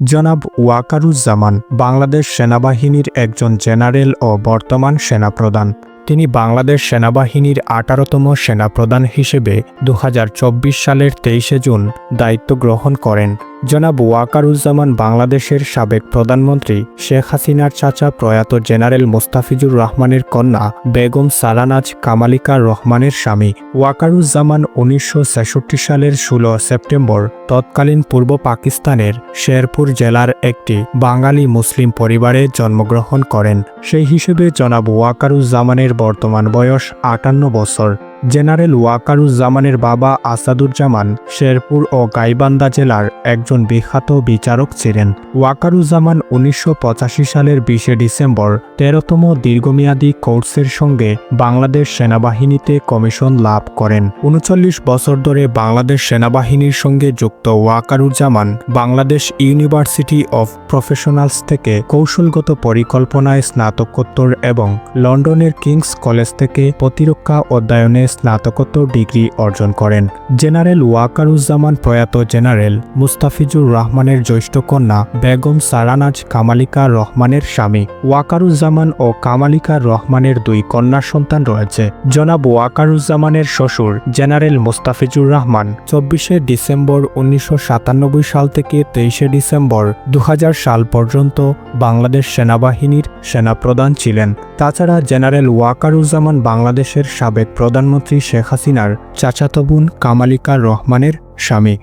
জনাব ওয়াকারুজ্জামান বাংলাদেশ সেনাবাহিনীর একজন জেনারেল ও বর্তমান সেনাপ্রধান। তিনি বাংলাদেশ সেনাবাহিনীর আঠারোতম সেনাপ্রধান হিসেবে দু হাজার চব্বিশ সালের তেইশে জুন দায়িত্ব গ্রহণ করেন। জনাব ওয়াকারুজ্জামান বাংলাদেশের সাবেক প্রধানমন্ত্রী শেখ হাসিনার চাচা প্রয়াত জেনারেল মোস্তাফিজুর রহমানের কন্যা বেগম সালানাজ কামালিকা রহমানের স্বামী। ওয়াকারুজ্জামান উনিশশো ছেষট্টি সালের ষোলো সেপ্টেম্বর তৎকালীন পূর্ব পাকিস্তানের শেরপুর জেলার একটি বাঙালি মুসলিম পরিবারে জন্মগ্রহণ করেন। সেই হিসেবে জনাব ওয়াকারুজ্জামানের বর্তমান বয়স আটান্ন বছর। জেনারেল ওয়াকারুজ্জামানের বাবা আসাদুজ্জামান শেরপুর ও গাইবান্ধা জেলার একজন বিখ্যাত বিচারক ছিলেন। ওয়াকারুজ্জামান উনিশশো পঁচাশি সালের বিশে ডিসেম্বর তেরোতম দীর্ঘমেয়াদী কোর্সের সঙ্গে বাংলাদেশ সেনাবাহিনীতে কমিশন লাভ করেন। উনচল্লিশ বছর ধরে বাংলাদেশ সেনাবাহিনীর সঙ্গে যুক্ত Wakaruzzaman Bangladesh University of Professionals থেকে কৌশলগত পরিকল্পনায় স্নাতকোত্তর এবং লন্ডনের কিংস কলেজ থেকে প্রতিরক্ষা অধ্যয়নে স্নাতকোত্তর ডিগ্রি অর্জন করেন। জেনারেল ওয়াকারুজ্জামান প্রয়াত জেনারেল মুস্তাফিজুর রহমানের জ্যৈষ্ঠ কন্যা বেগম সারানাজ কামালিকা রহমানের স্বামী। ওয়াকারুজ্জামান ও কামালিকা রহমানের দুই কন্যা সন্তান রয়েছে। জনাব ওয়াকারুজ্জামানের শ্বশুর জেনারেল মুস্তাফিজুর রহমান। চব্বিশে ডিসেম্বর উনিশশো সাতানব্বই সাল থেকে তেইশে ডিসেম্বর দু হাজার সাল পর্যন্ত বাংলাদেশ সেনাবাহিনীর সেনাপ্রধান ছিলেন। তাছাড়া জেনারেল ওয়াকারুজ্জামান বাংলাদেশের সাবেক প্রধানমন্ত্রী শেখ হাসিনার চাচাতো বোন কামালিকা রহমানের স্বামী।